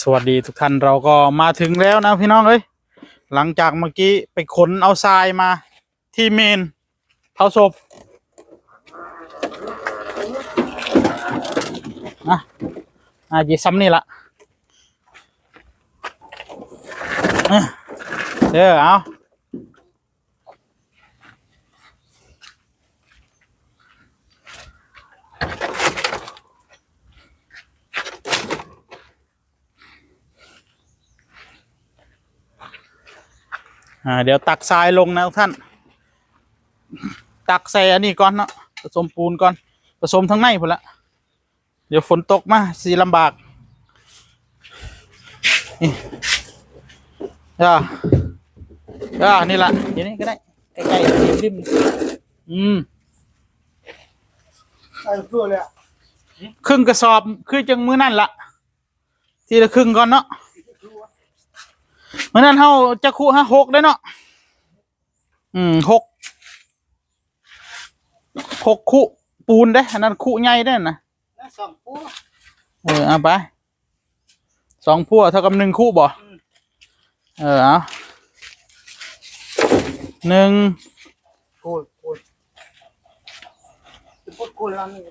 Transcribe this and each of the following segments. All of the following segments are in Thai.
สวัสดีทุกท่านเราก็มาถึงแล้วนะพี่น้องเอ้ยหลังจากเมื่อกี้ไปขนเอาทรายมาที่เมนเผาศพนะอะจีซ้ำนี่ละเออเด้อเอา อ่าเดี๋ยวตักทรายลงนะท่าน ตักใส่อันนี้ก่อนเนาะผสมปูนก่อนผสมทั้งในพอละเดี๋ยวฝนตกมาสีลำบากนี่อ่าอ่านี่ละเดี๋ยวนี้ก็ได้ใกล้ๆริมอืมไอ้ตัวเลยครึ่งกระสอบคือจังมือนั่นละทีละครึ่งก่อนเนาะ มื้อนั้นเฮาจะคู่ห้าหกได้เนาะอืมหกหกคู่ปูนได้อันนั้นคู่ใหญ่ได้นะแล้วสองปูเออเอาไปสองพั่วเท่ากับหนึ่งคู่บ่เออเอาหนึ่งโกยโกยจะพูดโกยแล้วนี่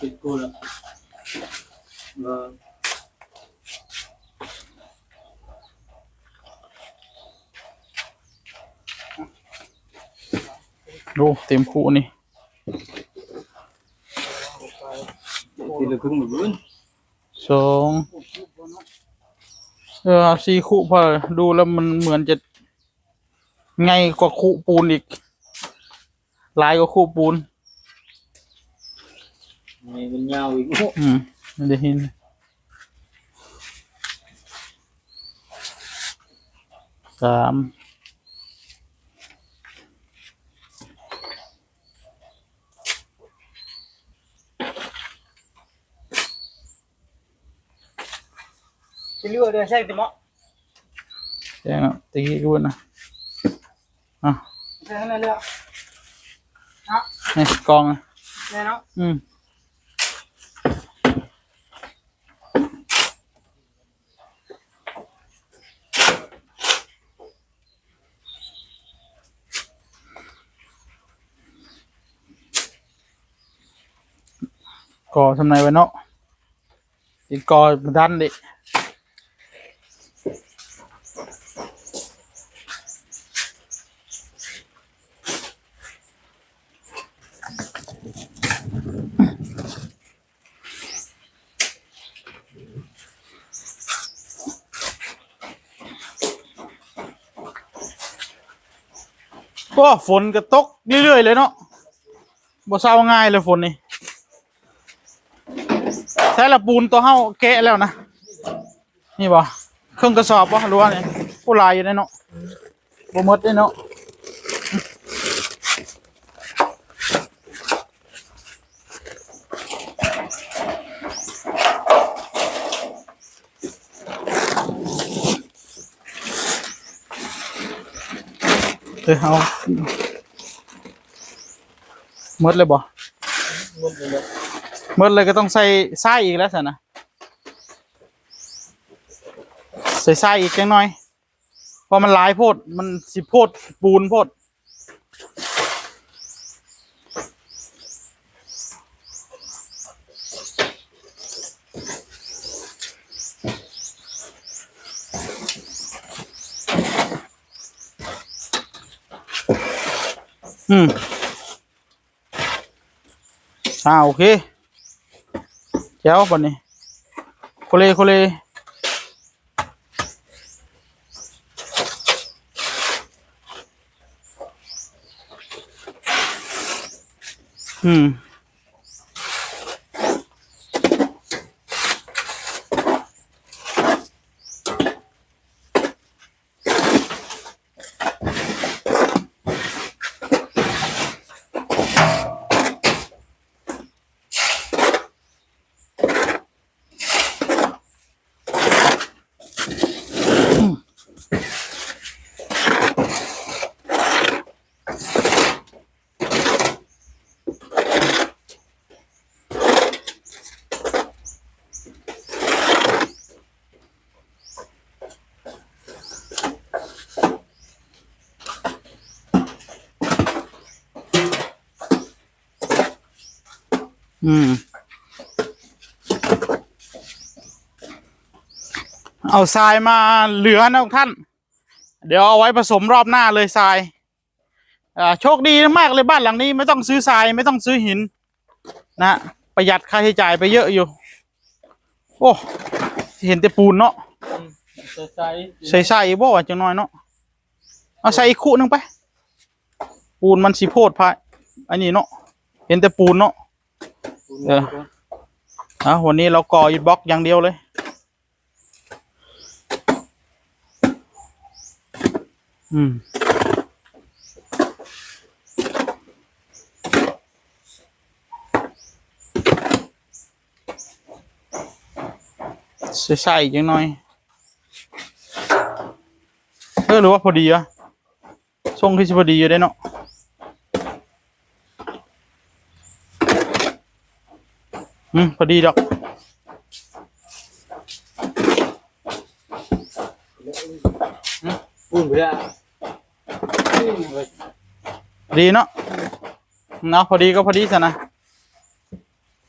ติดกูแล้วเออ ดูเต็มคู่นี่ทีละครึ่งเหมือนกันสองเออเอาสี่คู่พอดูแล้วมันเหมือนจะไงกว่าคู่ปูนอีกหลายกว่าคู่ปูนนี่มันยาวอีกโอ้อืมไม่ได้เห็นสาม จะเลือกเดี๋ยวใช่ติมะแจ้งอะตะกี้กูนะอะใช่ไหมเลือกนี่กองอะแน่เนาะอืมก่อทำไมวะเนาะอีกก่อมันทันดิ ก็ฝนก็ตกเรื่อยๆเลยเนาะบ่เศร้าง่ายเลยฝนนี่ใช้ละปูนตัวเฮาแกะแล้วนะ นี่บ่เครื่องกระสอบบ่หรือว่าเนี่ยผู้ลายอยู่ในเนาะบ่หมดได้เนาะ อเอาหมดเลยบ่หมดเลยหมดเลยก็ต้องใส่ไส้อีกแล้วสินะใส่ไส้อีกจังหน่อยเพราะมันหลายโพดมันสิโพดปูนโพด อืมอ่าโอเคเจ้าบันนี้โคเลโคเลอืม อืม เอาทรายมาเหลือนะทุกท่าน เดี๋ยวเอาไว้ผสมรอบหน้าเลยทรายอ่าโชคดีมากเลยบ้านหลังนี้ไม่ต้องซื้อทรายไม่ต้องซื้อหิน นะประหยัดค่าใช้จ่ายไปเยอะอยู่ โอ้เห็นแต่ปูนเนาะใส่ใส่ใส่ใส่บ่จังน้อยเนาะเอาใส่อีกคู่หนึงไป ปูนมันสิโพดพายอันนี้เนาะเห็นแต่ปูนเนาะ เอออะวันนี้เราก่ออิฐบล็อกอย่างเดียวเลย อืมใส่ๆจังหน่อย เออหรือว่าพอดีอะทรงที่พอดีอยู่ได้เนาะ อืมพอดีดอกปุ่นไปแล้วดีเนาะเนาะพอดีก็พอดีสันนะ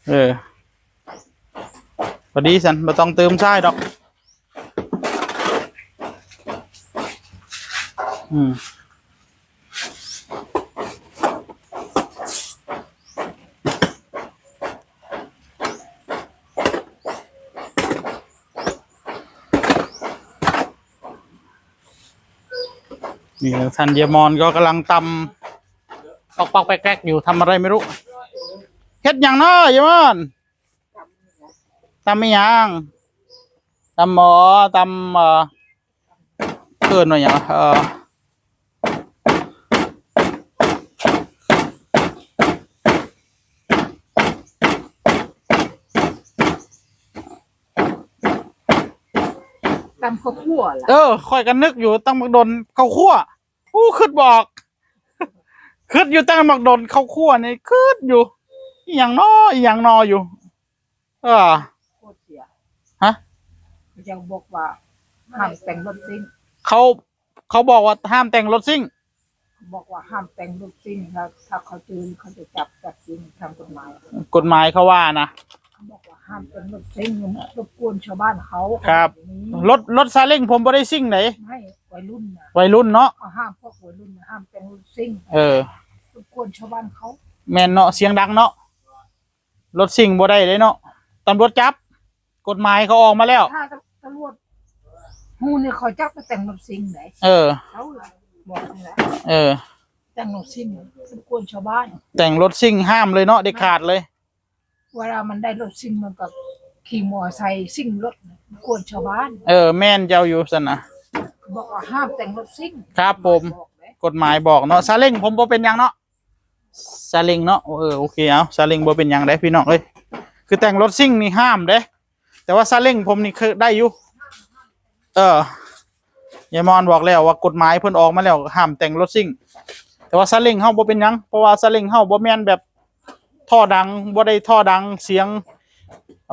เออพอดีสันไม่ต้องเติมทรายดอก อืม นี่ท่านเยมอนก็กำลังตำปอกปอกแป๊กๆอยู่ทำอะไรไม่รู้เฮ็ดอย่างเนาะเยมอนตำไม่ยังตำหมอตำเอ่อเกินหน่อยอย่างเออ ตำข้าวคั่วล่ะเออค่อยกันนึกอยู่ตั้งมักดนข้าวคั่วอู้คืดบอกคืดอยู่ตั้งมักดนข้าวคั่วนี่คืดอยู่อหย่างนออหย่างนออยู่ เออ โคตรเสียฮะ ยังบอกว่าห้ามแต่งรถซิ่งเขาเขาบอกว่าห้ามแต่งรถซิ่ง บอกว่าห้ามแต่งรถซิ่งถ้าถ้าเขาเจอเขาจะจับจับจริงทางกฎหมาย กฎหมายเขาว่านะ เขาบอกว่าห้ามแต่งรถซิ่งรบกวนชาวบ้านเขาครับอย่างนี้รถรถซาเล้งผมบ่ได้ซิ่งไหนไม่วัยรุ่นนะวัยรุ่นเนาะเขาห้ามพวกวัยรุ่นนะห้ามแต่งรถซิ่งเออรบกวนชาวบ้านเขาแมนเนาะเสียงดังเนาะรถซิ่งบ่ได้เลยเนาะตำรวจจับ กฎหมายเขาออกมาแล้ว ถ้าตำรวจหูเนี่ยเขาจับไปแต่งรถซิ่งไหนเออ เขาล่ะบอกนั่นแหละเออ แต่งรถซิ่งรบกวนชาวบ้าน แต่งรถซิ่งห้ามเลยเนาะเด็ดขาดเลย เวลามันได้รถซิ่งมันกับขี่มอไซค์ซิ่งรถรบกวนชาวบ้านเออ แม่นเจ้าอยู่สนะบอกว่าห้ามแต่งรถซิ่งครับผมบอกเลยกฎหมายบอกเนาะซาเล้งผมบ่เป็นหยังเนาะซาเล้งเนาะเออโอเคเอาซาเล้งบ่เป็นหยังได้พี่น้องเอ้ยคือแต่งรถซิ่งนี่ห้ามเด้แต่ว่าซาเล้งผมนี่คือได้อยู่เออยายมอนบอกแล้วว่ากฎหมายเพิ่นออกมาแล้วห้ามแต่งรถซิ่ง แต่ว่าซาเล้งเฮาบ่เป็นหยังเพราะว่าซาเล้งเฮาบ่แม่นแบบ ท่อดังบ่ได้ท่อดังเสียง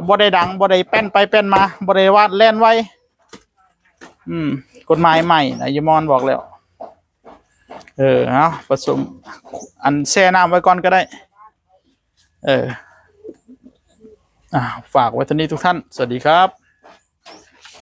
บ่ได้ดังบ่ได้แป้นไปแป้นมาบ่ได้วาดแล่นไวอืม กฎหมายใหม่นายายมอนบอกแล้ว เออเอาผสม อันแช่น้ำไว้ก่อนก็ได้ เอออ่าฝากไว้ท่านี้ทุกท่าน สวัสดีครับ